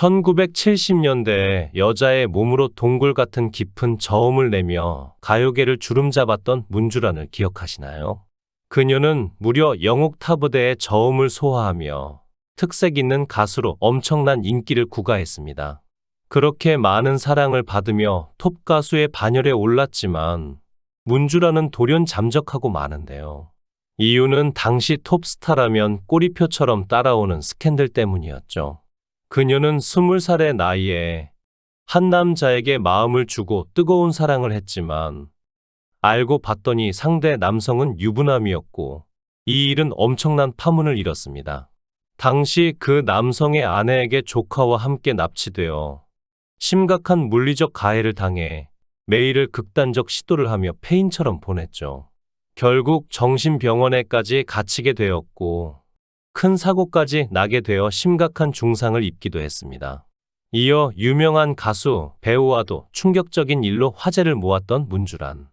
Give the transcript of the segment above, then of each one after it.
1970년대에 여자의 몸으로 동굴 같은 깊은 저음을 내며 가요계를 주름잡았던 문주란을 기억하시나요? 그녀는 무려 영옥타브대의 저음을 소화하며 특색 있는 가수로 엄청난 인기를 구가했습니다. 그렇게 많은 사랑을 받으며 톱 가수의 반열에 올랐지만 문주라는 돌연 잠적하고 마는데요. 이유는 당시 톱스타라면 꼬리표처럼 따라오는 스캔들 때문이었죠. 그녀는 스물 살의 나이에 한 남자에게 마음을 주고 뜨거운 사랑을 했지만 알고 봤더니 상대 남성은 유부남이었고 이 일은 엄청난 파문을 일었습니다. 당시 그 남성의 아내에게 조카와 함께 납치되어 심각한 물리적 가해를 당해 매일을 극단적 시도를 하며 폐인처럼 보냈죠. 결국 정신병원에까지 갇히게 되었고 큰 사고까지 나게 되어 심각한 중상을 입기도 했습니다. 이어 유명한 가수, 배우와도 충격적인 일로 화제를 모았던 문주란.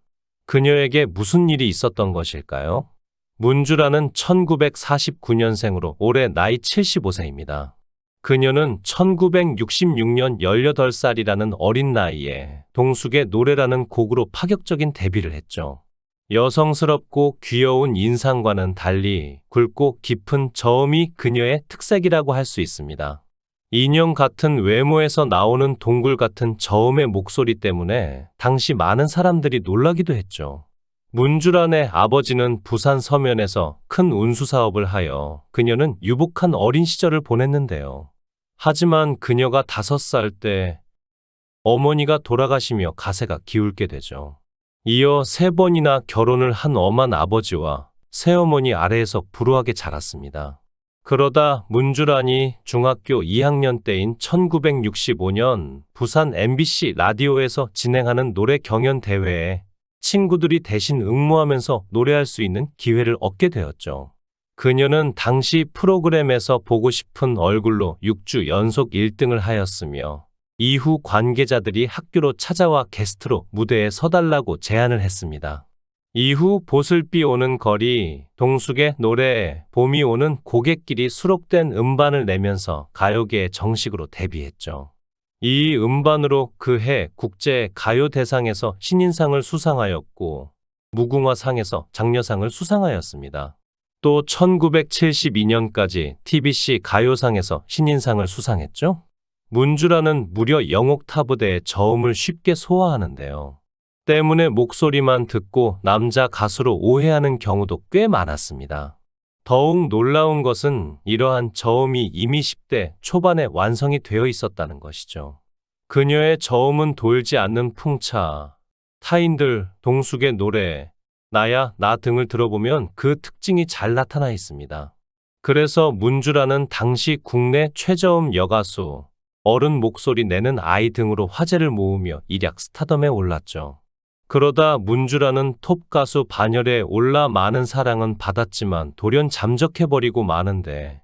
그녀에게 무슨 일이 있었던 것일까요? 문주란은 1949년생으로 올해 나이 75세입니다. 그녀는 1966년 18살이라는 어린 나이에 동숙의 노래라는 곡으로 파격적인 데뷔를 했죠. 여성스럽고 귀여운 인상과는 달리 굵고 깊은 저음이 그녀의 특색이라고 할 수 있습니다. 인형 같은 외모에서 나오는 동굴 같은 저음의 목소리 때문에 당시 많은 사람들이 놀라기도 했죠. 문주란의 아버지는 부산 서면에서 큰 운수 사업을 하여 그녀는 유복한 어린 시절을 보냈는데요. 하지만 그녀가 다섯 살 때 어머니가 돌아가시며 가세가 기울게 되죠. 이어 세 번이나 결혼을 한 엄한 아버지와 새어머니 아래에서 불우하게 자랐습니다. 그러다 문주란이 중학교 2학년 때인 1965년 부산 MBC 라디오에서 진행하는 노래 경연 대회에 친구들이 대신 응모하면서 노래할 수 있는 기회를 얻게 되었죠. 그녀는 당시 프로그램에서 보고 싶은 얼굴로 6주 연속 1등을 하였으며 이후 관계자들이 학교로 찾아와 게스트로 무대에 서달라고 제안을 했습니다. 이후 보슬비 오는 거리, 동숙의 노래, 봄이 오는 고갯길이 수록된 음반을 내면서 가요계에 정식으로 데뷔했죠. 이 음반으로 그해 국제 가요 대상에서 신인상을 수상하였고 무궁화상에서 장려상을 수상하였습니다. 또 1972년까지 TBC 가요상에서 신인상을 수상했죠. 문주라는 무려 영옥타브대의 저음을 쉽게 소화하는데요. 때문에 목소리만 듣고 남자 가수로 오해하는 경우도 꽤 많았습니다. 더욱 놀라운 것은 이러한 저음이 이미 10대 초반에 완성이 되어 있었다는 것이죠. 그녀의 저음은 돌지 않는 풍차, 타인들, 동숙의 노래, 나야, 나 등을 들어보면 그 특징이 잘 나타나 있습니다. 그래서 문주라는 당시 국내 최저음 여가수, 어른 목소리 내는 아이 등으로 화제를 모으며 일약 스타덤에 올랐죠. 그러다 문주라는 톱 가수 반열에 올라 많은 사랑은 받았지만 돌연 잠적해버리고 마는데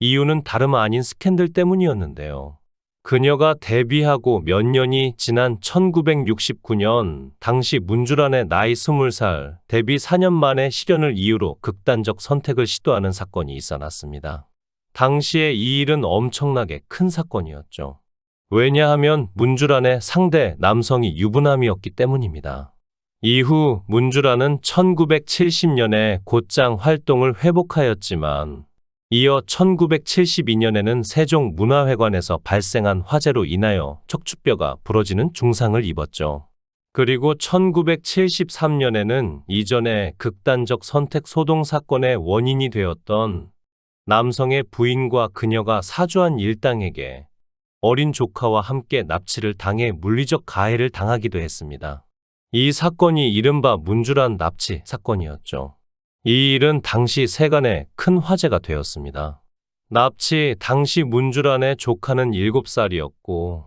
이유는 다름 아닌 스캔들 때문이었는데요. 그녀가 데뷔하고 몇 년이 지난 1969년 당시 문주란의 나이 20살 데뷔 4년 만에 실연을 이유로 극단적 선택을 시도하는 사건이 있어났습니다. 당시에 이 일은 엄청나게 큰 사건이었죠. 왜냐하면 문주란의 상대 남성이 유부남이었기 때문입니다. 이후 문주란은 1970년에 곧장 활동을 회복하였지만 이어 1972년에는 세종문화회관에서 발생한 화재로 인하여 척추뼈가 부러지는 중상을 입었죠. 그리고 1973년에는 이전에 극단적 선택 소동 사건의 원인이 되었던 남성의 부인과 그녀가 사주한 일당에게 어린 조카와 함께 납치를 당해 물리적 가해를 당하기도 했습니다. 이 사건이 이른바 문주란 납치 사건이었죠. 이 일은 당시 세간에 큰 화제가 되었습니다. 납치 당시 문주란의 조카는 7살이었고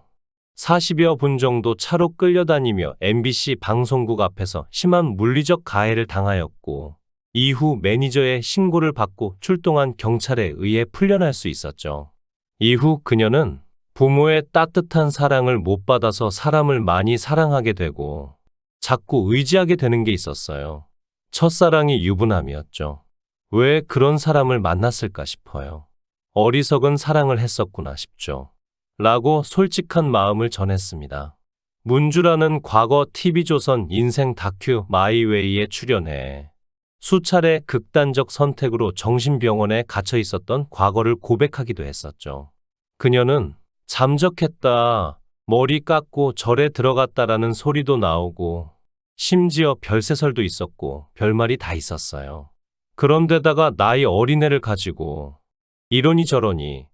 40여 분 정도 차로 끌려다니며 MBC 방송국 앞에서 심한 물리적 가해를 당하였고 이후 매니저의 신고를 받고 출동한 경찰에 의해 풀려날 수 있었죠. 이후 그녀는 부모의 따뜻한 사랑을 못 받아서 사람을 많이 사랑하게 되고 자꾸 의지하게 되는 게 있었어요. 첫사랑이 유부남이었죠. 왜 그런 사람을 만났을까 싶어요. 어리석은 사랑을 했었구나 싶죠. 라고 솔직한 마음을 전했습니다. 문주라는 과거 TV조선 인생 다큐 마이웨이에 출연해 수차례 극단적 선택으로 정신병원에 갇혀 있었던 과거를 고백하기도 했었죠. 그녀는 잠적했다, 머리 깎고 절에 들어갔다라는 소리도 나오고, 심지어 별세설도 있었고, 별말이 다 있었어요. 그런데다가 나이 어린애를 가지고, 이러니 저러니,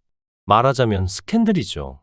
말하자면 스캔들이죠.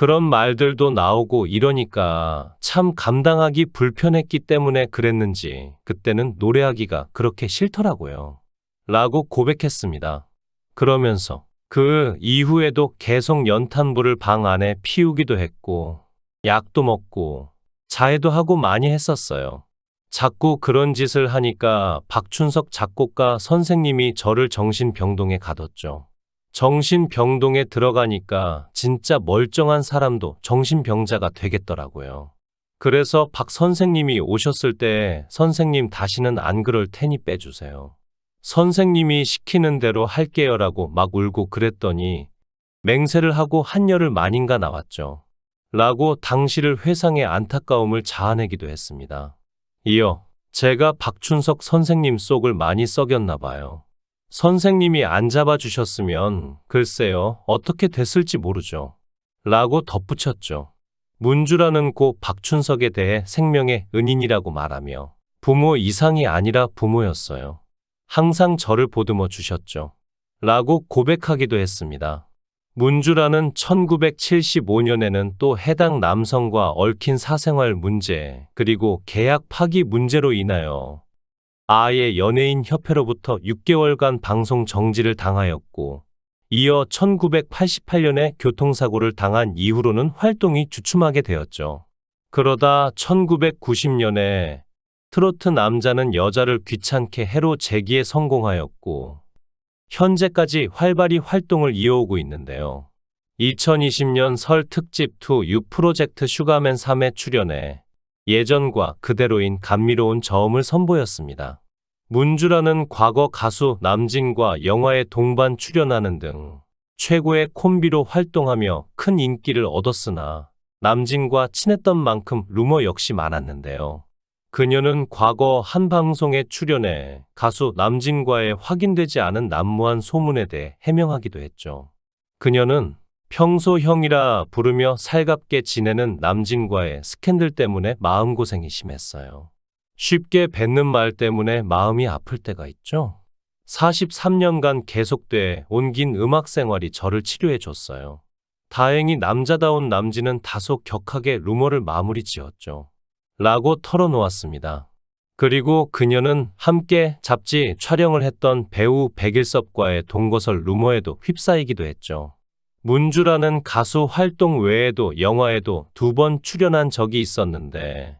그런 말들도 나오고 이러니까 참 감당하기 불편했기 때문에 그랬는지 그때는 노래하기가 그렇게 싫더라고요. 라고 고백했습니다. 그러면서 그 이후에도 계속 연탄불을 방 안에 피우기도 했고 약도 먹고 자해도 하고 많이 했었어요. 자꾸 그런 짓을 하니까 박춘석 작곡가 선생님이 저를 정신병동에 가뒀죠. 정신병동에 들어가니까 진짜 멀쩡한 사람도 정신병자가 되겠더라고요. 그래서 박 선생님이 오셨을 때 선생님 다시는 안 그럴 테니 빼주세요. 선생님이 시키는 대로 할게요 라고 막 울고 그랬더니 맹세를 하고 한열을 만인가 나왔죠. 라고 당시를 회상의 안타까움을 자아내기도 했습니다. 이어 제가 박춘석 선생님 속을 많이 썩였나 봐요. 선생님이 안 잡아주셨으면 글쎄요, 어떻게 됐을지 모르죠. 라고 덧붙였죠. 문주라는 고 박춘석에 대해 생명의 은인이라고 말하며 부모 이상이 아니라 부모였어요. 항상 저를 보듬어 주셨죠. 라고 고백하기도 했습니다. 문주라는 1975년에는 또 해당 남성과 얽힌 사생활 문제, 그리고 계약 파기 문제로 인하여 아예 연예인 협회로부터 6개월간 방송 정지를 당하였고, 이어 1988년에 교통사고를 당한 이후로는 활동이 주춤하게 되었죠. 그러다 1990년에 트로트 남자는 여자를 귀찮게 해로 재기에 성공하였고, 현재까지 활발히 활동을 이어오고 있는데요. 2020년 설 특집 2유 프로젝트 슈가맨 3에 출연해 예전과 그대로인 감미로운 저음을 선보였습니다. 문주라는 과거 가수 남진과 영화에 동반 출연하는 등 최고의 콤비로 활동하며 큰 인기를 얻었으나 남진과 친했던 만큼 루머 역시 많았는데요. 그녀는 과거 한 방송에 출연해 가수 남진과의 확인되지 않은 난무한 소문에 대해 해명하기도 했죠. 그녀는 평소 형이라 부르며 살갑게 지내는 남진과의 스캔들 때문에 마음고생이 심했어요. 쉽게 뱉는 말 때문에 마음이 아플 때가 있죠. 43년간 계속돼 온긴 음악 생활이 저를 치료해 줬어요. 다행히 남자다운 남진은 다소 격하게 루머를 마무리 지었죠. 라고 털어놓았습니다. 그리고 그녀는 함께 잡지 촬영을 했던 배우 백일섭과의 동거설 루머에도 휩싸이기도 했죠. 문주라는 가수 활동 외에도 영화에도 두 번 출연한 적이 있었는데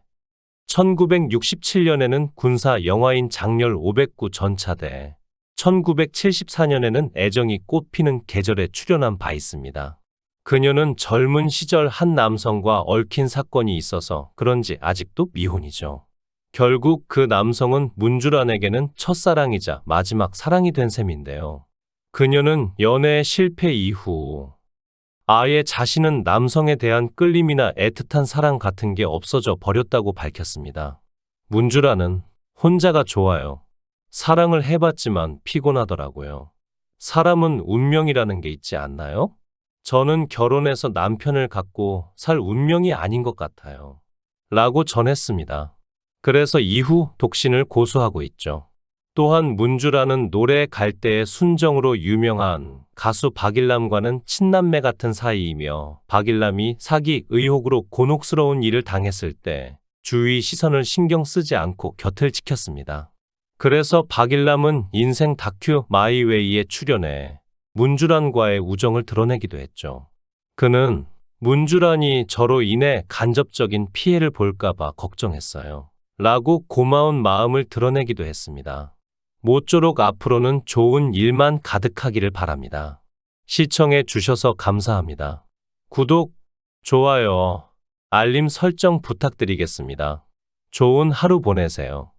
1967년에는 군사 영화인 장렬 509 전차대, 1974년에는 애정이 꽃피는 계절에 출연한 바 있습니다. 그녀는 젊은 시절 한 남성과 얽힌 사건이 있어서 그런지 아직도 미혼이죠. 결국 그 남성은 문주란에게는 첫사랑이자 마지막 사랑이 된 셈인데요. 그녀는 연애 실패 이후 아예 자신은 남성에 대한 끌림이나 애틋한 사랑 같은 게 없어져 버렸다고 밝혔습니다. 문주라는 혼자가 좋아요. 사랑을 해봤지만 피곤하더라고요. 사람은 운명이라는 게 있지 않나요? 저는 결혼해서 남편을 갖고 살 운명이 아닌 것 같아요. 라고 전했습니다. 그래서 이후 독신을 고수하고 있죠. 또한 문주라는 노래 갈대의 순정으로 유명한 가수 박일남과는 친남매 같은 사이이며 박일남이 사기 의혹으로 곤혹스러운 일을 당했을 때 주위 시선을 신경 쓰지 않고 곁을 지켰습니다. 그래서 박일남은 인생 다큐 마이웨이에 출연해 문주란과의 우정을 드러내기도 했죠. 그는 문주란이 저로 인해 간접적인 피해를 볼까봐 걱정했어요. 라고 고마운 마음을 드러내기도 했습니다. 모쪼록 앞으로는 좋은 일만 가득하기를 바랍니다. 시청해 주셔서 감사합니다. 구독, 좋아요, 알림 설정 부탁드리겠습니다. 좋은 하루 보내세요.